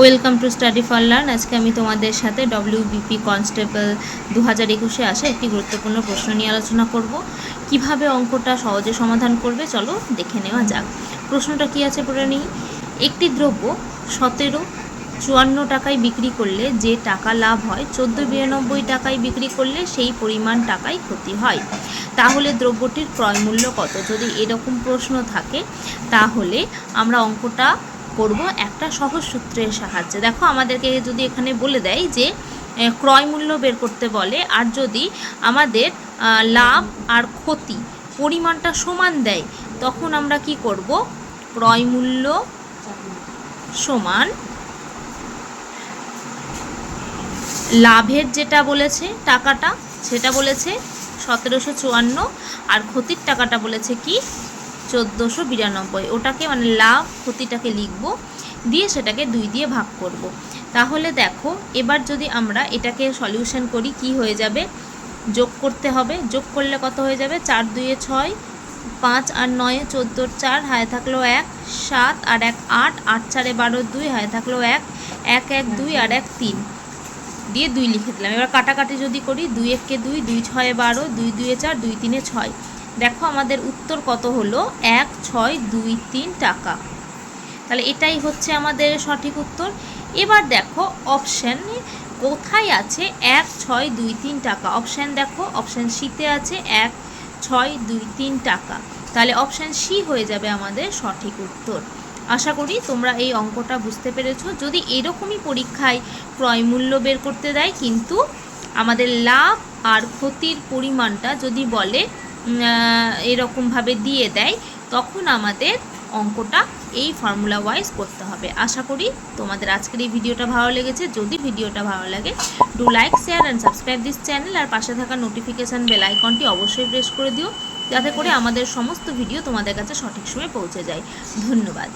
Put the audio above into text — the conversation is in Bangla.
Welcome to study for learn আজকে আমি তোমাদের সাথে ডব্লিউবিপি কনস্টেবল দু হাজার একুশে আসা একটি গুরুত্বপূর্ণ প্রশ্ন নিয়ে আলোচনা করব। কীভাবে অঙ্কটা সহজে সমাধান করবে, চলো দেখে নেওয়া যাক। প্রশ্নটা কি আছে পড়ে নিই? একটি দ্রব্য সতেরো চুয়ান্ন টাকায় বিক্রি করলে যে টাকা লাভ হয়, চোদ্দ বিরানব্বই টাকায় বিক্রি করলে সেই পরিমাণ টাকায় ক্ষতি হয়। তাহলে দ্রব্যটির ক্রয় মূল্য কত? যদি এরকম প্রশ্ন থাকে, তাহলে আমরা অঙ্কটা করব একটা সহজ সূত্রের সাহায্যে। দেখো, আমাদেরকে যদি এখানে বলে দেয় যে ক্রয় মূল্য বের করতে বলে, আর যদি আমাদের লাভ আর ক্ষতি পরিমাণটা সমান দেয়, তখন আমরা কি করব? ক্রয় মূল্য সমান লাভের যেটা বলেছে টাকাটা, সেটা বলেছে সতেরোশো চুয়ান্ন, আর ক্ষতির টাকাটা বলেছে কি? চোদ্দোশো বিরানব্বই। ওটাকে মানে লাভ ক্ষতিটাকে লিখব, দিয়ে সেটাকে দুই দিয়ে ভাগ করব। তাহলে দেখো, এবার যদি আমরা এটাকে সলিউশন করি, কি হয়ে যাবে? যোগ করতে হবে। যোগ করলে কত হয়ে যাবে? চার দুয়ে ছয়, পাঁচ আর নয়ে চোদ্দোর চার, হায় থাকল এক, সাত আর এক আট আট চারে বারো দুই, হায় থাকল এক এক এক দুই আর এক তিন। দিয়ে দুই লিখে দিলাম। এবার কাটাকাটি যদি করি, দুই এককে দুই দুই ছয়ে বারো, দুই দুয়ে চার, দুই তিনে ছয়। দেখো আমাদের উত্তর কত হলো? এক, ছয়, দুই, তিন টাকা। তাহলে এটাই হচ্ছে আমাদের সঠিক উত্তর। এবার দেখো অপশান কোথায় আছে এক, ছয়, দুই, তিন টাকা? অপশান দেখো অপশান সিতে আছে এক, ছয়, দুই, তিন টাকা। তাহলে অপশান সি হয়ে যাবে আমাদের সঠিক উত্তর। আশা করি তোমরা এই অঙ্কটা বুঝতে পেরেছ। যদি এরকমই পরীক্ষায় ক্রয় মূল্য বের করতে দেয়, কিন্তু আমাদের লাভ আর ক্ষতির পরিমাণটা যদি বলে এরকমভাবে দিয়ে দেয়, তখন আমাদের অঙ্কটা এই ফর্মুলা ওয়াইজ করতে হবে। আশা করি তোমাদের আজকের এই ভিডিওটা ভালো লেগেছে। যদি ভিডিওটা ভালো লাগে do like share and subscribe this channel আর পাশে থাকা নোটিফিকেশান বেল আইকনটি অবশ্যই প্রেস করে দিও, যাতে করে আমাদের সমস্ত ভিডিও তোমাদের কাছে সঠিক সময়ে পৌঁছে যায়। ধন্যবাদ।